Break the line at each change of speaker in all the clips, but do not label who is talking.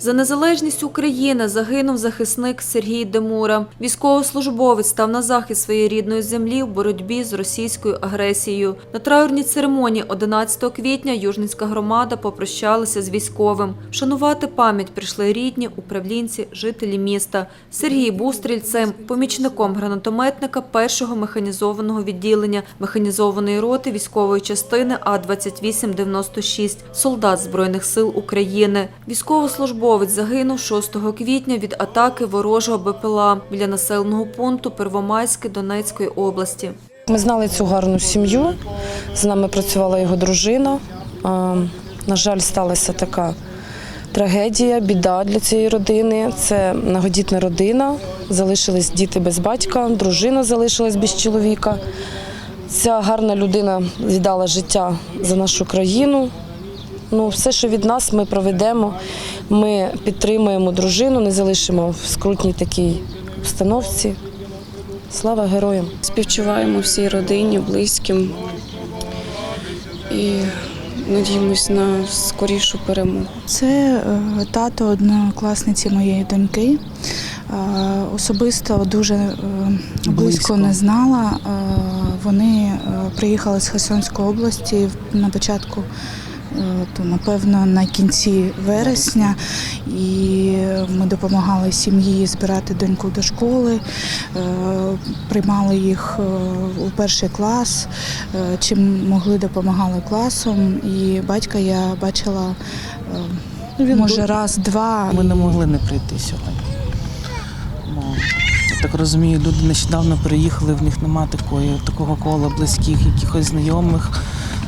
За незалежність України загинув захисник Сергій Демура. Військовослужбовець став на захист своєї рідної землі в боротьбі з російською агресією. На траурній церемонії 11 квітня Южницька громада попрощалася з військовим. Вшанувати пам'ять прийшли рідні, управлінці, жителі міста. Сергій був стрільцем, помічником гранатометника першого механізованого відділення механізованої роти військової частини А-2896, солдат Збройних сил України. Військовослужбовець загинув 6 квітня від атаки ворожого БПЛА біля населеного пункту Первомайське Донецької області.
Ми знали цю гарну сім'ю. З нами працювала його дружина. На жаль, сталася така трагедія, біда для цієї родини. Це многодітна родина. Залишились діти без батька, дружина залишилась без чоловіка. Ця гарна людина віддала життя за нашу країну. Ну, все, що від нас, ми проведемо. Ми підтримуємо дружину, не залишимо в скрутній такій обстановці. Слава героям!
Співчуваємо всій родині, близьким і надіємось на скорішу перемогу.
Це е, тато однокласниці моєї доньки. Е, Особисто дуже е, близько не знала. Вони приїхали з Херсонської області на початку. Е, То, напевно, на кінці вересня, і ми допомагали сім'ї збирати доньку до школи, е, приймали їх е, у перший клас, чим могли допомагали класом. І батька я бачила е, може раз-два.
Ми не могли не прийти сьогодні. Так розумію, люди нещодавно переїхали, в них нема такої, такого кола близьких, якихось знайомих.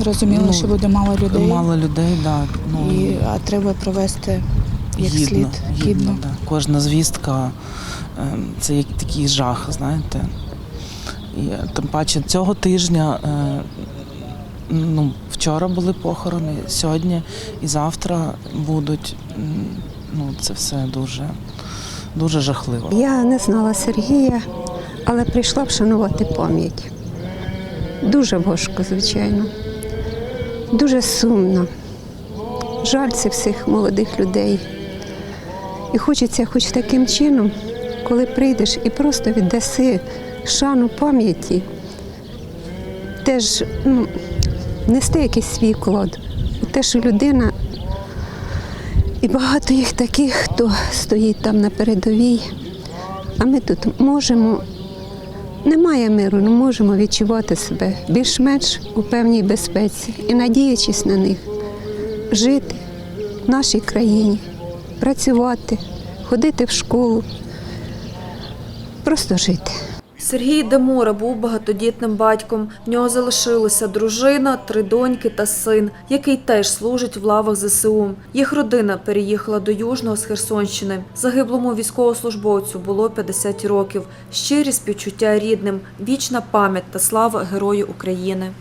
Розуміла,
Ну,
що буде мало людей,
Мало людей, да, ну,
і, а треба провести як
гідно,
слід гідно.
Да. Кожна звістка е, це як такий жах, знаєте. І е, тим паче цього тижня. е, Ну, вчора були похорони, сьогодні і завтра будуть. Ну, це все дуже, дуже жахливо.
Я не знала Сергія, але прийшла вшанувати пам'ять. Дуже важко, звичайно. Дуже сумно. Жаль цих всіх молодих людей. І хочеться хоч таким чином, коли прийдеш і просто віддаси шану пам'яті, теж ну, нести якийсь свій вклад. Те, що людина і багато їх таких, хто стоїть там на передовій. А ми тут можемо, немає миру, ми можемо відчувати себе більш-менш у певній безпеці і надіючись на них, жити в нашій країні, працювати, ходити в школу, просто жити.
Сергій Демура був багатодітним батьком. В нього залишилися дружина, три доньки та син, який теж служить в лавах ЗСУ. Їх родина переїхала до Южного з Херсонщини. Загиблому військовослужбовцю було 50 років. Щирі співчуття рідним, вічна пам'ять та слава Герою України.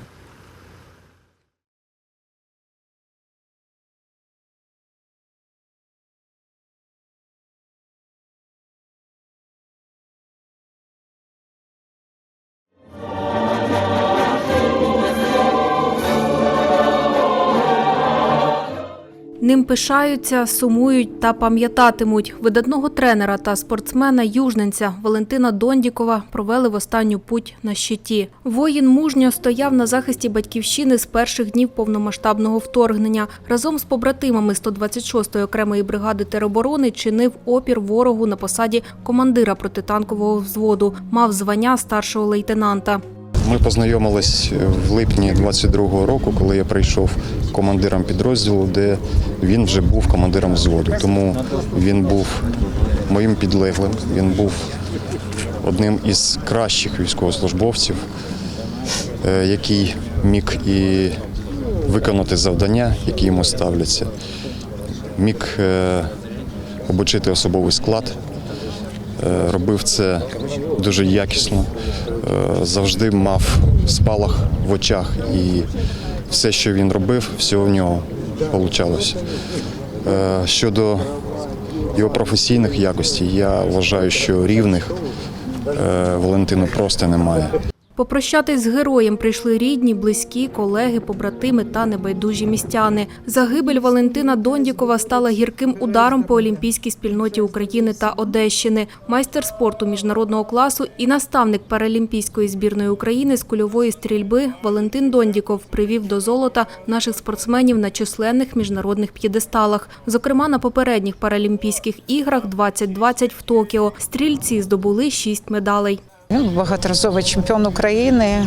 Ним пишаються, сумують та пам'ятатимуть. Видатного тренера та спортсмена южненця Валентина Дондікова провели в останню путь на щиті. Воїн мужньо стояв на захисті батьківщини з перших днів повномасштабного вторгнення. Разом з побратимами 126-ї окремої бригади тероборони чинив опір ворогу на посаді командира протитанкового взводу. Мав звання старшого лейтенанта.
Ми познайомились в липні 22-го року, коли я прийшов командиром підрозділу, де він вже був командиром взводу. Тому він був моїм підлеглим. Він був одним із кращих військовослужбовців, е, який міг і виконати завдання, які йому ставляться, міг е, обучити особовий склад. Е, Робив це дуже якісно, е, завжди мав спалах в очах, і все, що він робив, все в нього вийшло. Щодо його професійних якостей, я вважаю, що рівних е, Валентину просто немає.
Попрощатись з героєм прийшли рідні, близькі, колеги, побратими та небайдужі містяни. Загибель Валентина Дондікова стала гірким ударом по олімпійській спільноті України та Одещини. Майстер спорту міжнародного класу і наставник паралімпійської збірної України з кульової стрільби Валентин Дондіков привів до золота наших спортсменів на численних міжнародних п'єдесталах. Зокрема, на попередніх паралімпійських іграх 2020 в Токіо стрільці здобули шість медалей.
Він багаторазовий чемпіон України.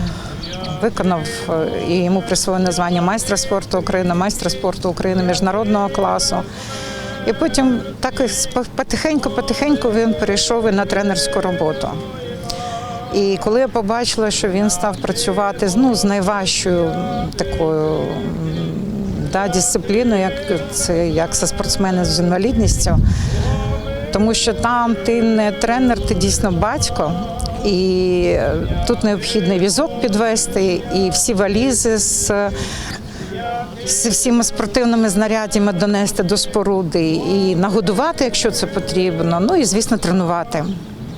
Виконав е, і йому присвоєно звання майстра спорту України, майстра спорту України міжнародного класу. І потім так потихеньку-потихеньку він перейшов і на тренерську роботу. І коли я побачила, що він став працювати ну, з найважчою такою да, дисципліною, як це як це спортсмени з інвалідністю, тому що там ти не тренер, ти дійсно батько. І тут необхідний візок підвести, і всі валізи з, з всіма спортивними знарядями донести до споруди, і нагодувати, якщо це потрібно. Ну і звісно, тренувати.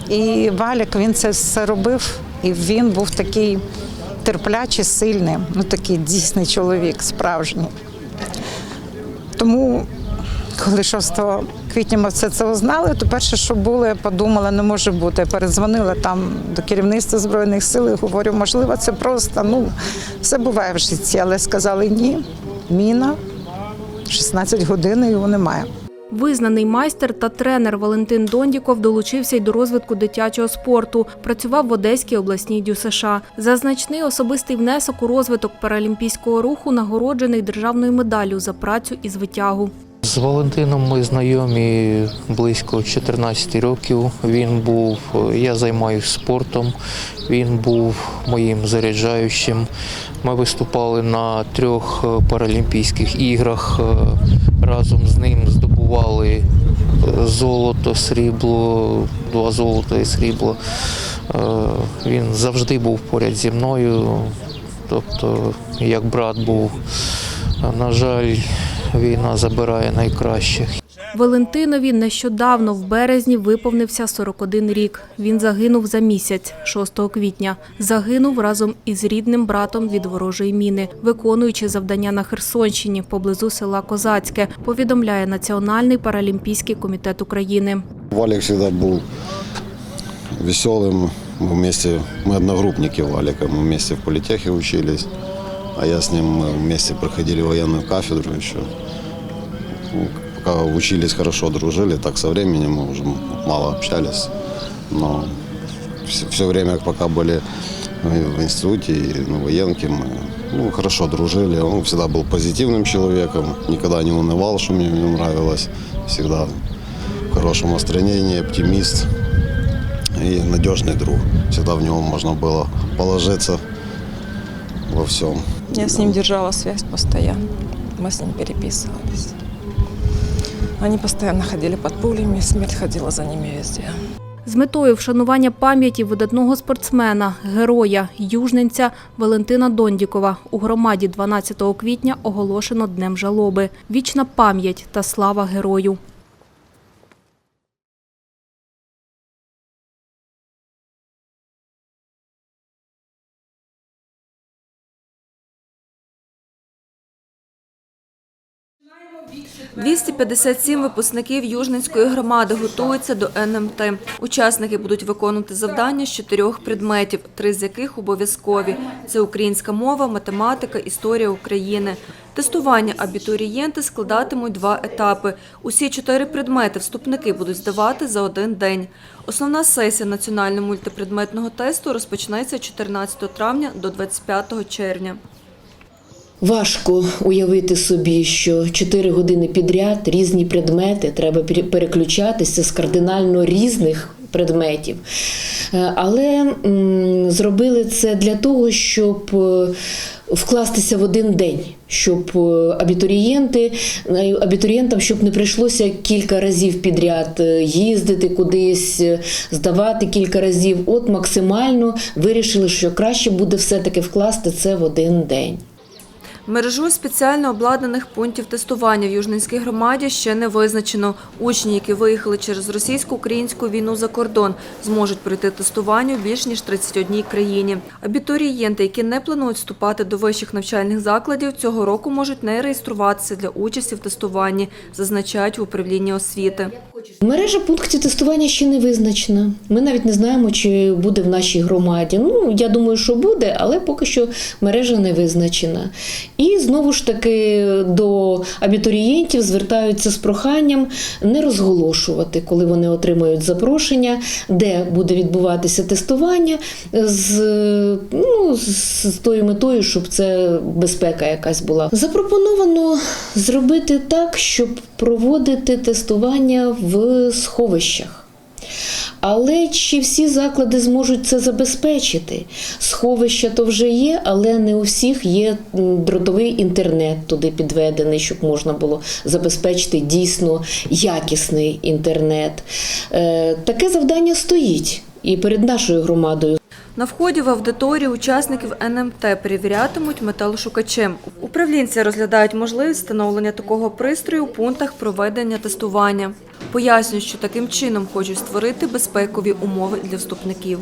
І Валік він це все робив, і він був такий терплячий, сильний, ну такий дійсний чоловік, справжній. Тому, коли 6 квітня ми все це узнали, то перше, що було, я подумала, не може бути. Я передзвонила там до керівництва Збройних сил і говорю, можливо, це просто, ну, все буває в житті, але сказали ні, міна, 16 годин і його немає.
Визнаний майстер та тренер Валентин Дондіков долучився й до розвитку дитячого спорту. Працював в Одеській обласній ДЮСШ. За значний особистий внесок у розвиток паралімпійського руху нагороджений державною медаллю за працю із витягу.
З Валентином ми знайомі близько 14 років. Він був, я займаюся спортом, він був моїм заряджаючим. Ми виступали на трьох е, паралімпійських іграх. Е, Разом з ним здобували е, золото, срібло, два золота і срібло. Він завжди був поряд зі мною, тобто як брат був. На жаль, війна забирає найкращих.
Валентинові нещодавно в березні виповнився 41 рік. Він загинув за місяць, 6 квітня. Загинув разом із рідним братом від ворожої міни, виконуючи завдання на Херсонщині поблизу села Козацьке, повідомляє Національний паралімпійський комітет України.
Валик всегда был веселым. Мы вместе, мы одногруппники Валика, мы вместе в политехе учились, А я с ним мы вместе проходили военную кафедру еще. Ну, Пока учились, хорошо дружили, так со временем мы уже мало общались, но все, время, пока были в институте и на военке, мы ну, хорошо дружили. Он всегда был позитивным человеком, никогда не унывал, что мне в нравилось, всегда в хорошем настроении, оптимист и надежный друг. Всегда в него можно было положиться во всем.
Я с ним держала связь постоянно. Мы с ним переписывались. Они постоянно ходили под пулями, смерть ходила за ними везде.
З метою вшанування пам'яті видатного спортсмена, героя, южненця Валентина Дондікова у громаді 12 квітня оголошено Днем жалоби. Вічна пам'ять та слава герою.
– 257 випускників Южненської громади готуються до НМТ. Учасники будуть виконувати завдання з чотирьох предметів, три з яких обов'язкові. Це українська мова, математика, історія України. Тестування абітурієнти складатимуть два етапи. Усі чотири предмети вступники будуть здавати за один день. Основна сесія національного мультипредметного тесту розпочнеться 14 травня до 25 червня.
Важко уявити собі, що 4 години підряд різні предмети треба переключатися з кардинально різних предметів. Е, Але зробили це для того, щоб е, вкластися в один день, щоб е, абітурієнти, абітурієнтам, щоб не прийшлося кілька разів підряд їздити кудись, здавати кілька разів. От максимально вирішили, що краще буде все-таки вкласти це в один день.
Мережу спеціально обладнаних пунктів тестування в Южненській громаді ще не визначено. Учні, які виїхали через російсько-українську війну за кордон, зможуть пройти тестування у більш ніж 31 країні. Абітурієнти, які не планують вступати до вищих навчальних закладів, цього року можуть не реєструватися для участі в тестуванні, зазначають в управлінні освіти.
Мережа пунктів тестування ще не визначена. Ми навіть не знаємо, чи буде в нашій громаді. Ну, я думаю, що буде, але поки що мережа не визначена. І знову ж таки до абітурієнтів звертаються з проханням не розголошувати, коли вони отримають запрошення, де буде відбуватися тестування, з, ну, з тою метою, щоб це безпека якась була. Запропоновано зробити так, щоб проводити тестування в сховищах. Але чи всі заклади зможуть це забезпечити? Сховища то вже є, але не у всіх є дротовий інтернет туди підведений, щоб можна було забезпечити дійсно якісний інтернет. Е, Таке завдання стоїть і перед нашою громадою.
На вході в аудиторію учасників НМТ перевірятимуть металошукачем. Управлінці розглядають можливість встановлення такого пристрою у пунктах проведення тестування. Пояснюють, що таким чином хочуть створити безпекові умови для вступників.